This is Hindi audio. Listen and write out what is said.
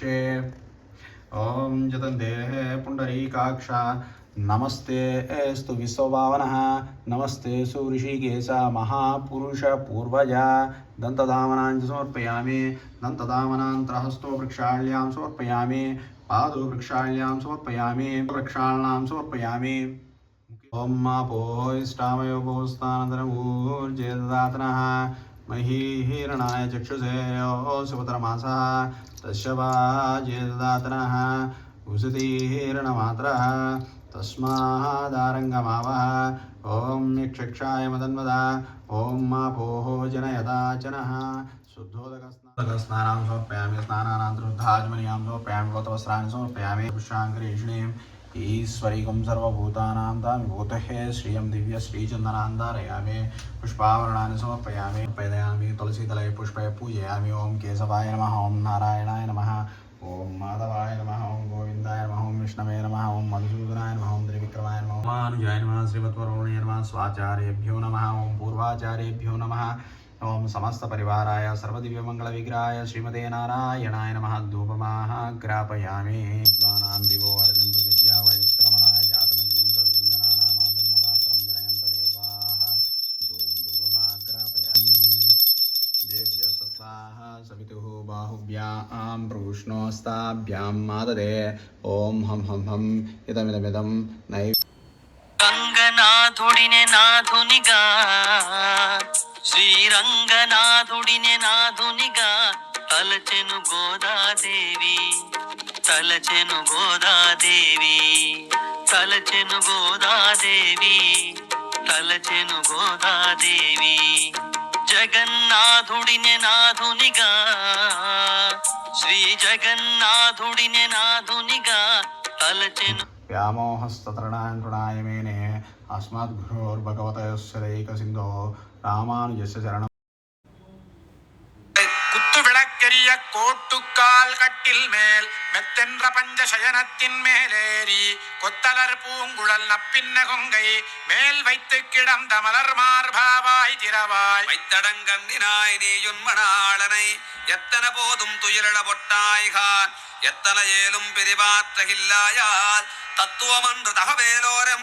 ॐ जतन्देः पुण्डरीकाक्ष। नमस्ते, एस्तु विश्वभावनः। नमस्ते सुऋषिकेश महापुरुषपूर्वजा दन्तधामनाञ्च समर्पयामि। दन्तधामनान्तरहस्तो वृक्षाल्यां समर्पयामि। पादो वृक्षाल्यां समर्पयामि। वृक्षाणां समर्पयामि। ॐ मापोष्टामयोपोस्तानन्तरमूर्जेदातनः महीहिरणाय चक्षुषे शिवतरमासः तस्य वाजेदातनः उषतीहिरणमात्रः तस्मादारङ्गमावः। ॐ यक्षक्षाय मदन्वदा। ॐ मापोः जनयदाचनः शुद्धोदकस्नानं समर्पयामि। स्नानानन्तरुद्धाजमनीयां समर्पयामि। गौतवस्त्राणि समर्पयामि। पुष्याङ्करेषिणीम् ईश्वरीकं सर्वभूतानां तामिभूतः श्रियं दिव्यश्रीचन्दनान्दारयामि पुष्पावरणानि समर्पयामि प्रदयामि तुलसीतले पुष्पे पूजयामि, ॐ केशवाय नमः, ॐ नारायणाय नमः, ॐ माधवाय नमः, ॐ गोविन्दाय नमः, ॐ विष्णवे नमः, ॐ मधुसूदनाय नमः, ॐ त्रिविक्रमाय नमः मानुजाय नमः, श्रीमद्वरुणाय नमः, स्वाचार्येभ्यो नमः, ॐ पूर्वाचार्येभ्यो नमः, ॐ समस्तपरिवाराय, सर्वदिव्यमङ्गलविग्रहाय, श्रीमते नारायणाय नमः धूपमाः ग्रापयामि विद्वानां दिवो अर्घ्यं सत्त्वाः सवितुः बाहुभ्यां प्रभुष्णोस्ताभ्यां माददे ॐ हं हं हं इदमिदमिदं नै రంగనాథుడినే నాథునిగా శ్రీరంగనాథుడినే నాథునిగా తలచెను గోదాదేవి తలచెను గోదాదేవి తలచెను గోదాదేవి తలచెను గోదాదేవి జగన్నాథుడిని నాథునిగా శ్రీ జగన్నాథుడిని నాథునిగా తలచెను వ్యామోహస్తృణాంకృణాయమేనే అస్మాద్గురోర్భగవతయోశ్చరైకసిందో రామానుజస్య శరణం கோட்டுக்கால் கட்டில் மேல் மெத்தென்ற பஞ்ச சயனத்தின் மேலேறி கொத்தலர் பூங்குழல் நப்பின்ன கொங்கை மேல் வைத்து கிடம் தமலர் மார்பாவாய் திரவாய் வைத்தடங்கம் நினாய் நீயுன்மணாளனை எத்தன போதும் துயிலிட பொட்டாய்கான். எத்தன ஏலும் பிரிவாற்றகில்லாயால் தத்துவமன்று தகவேலோரம்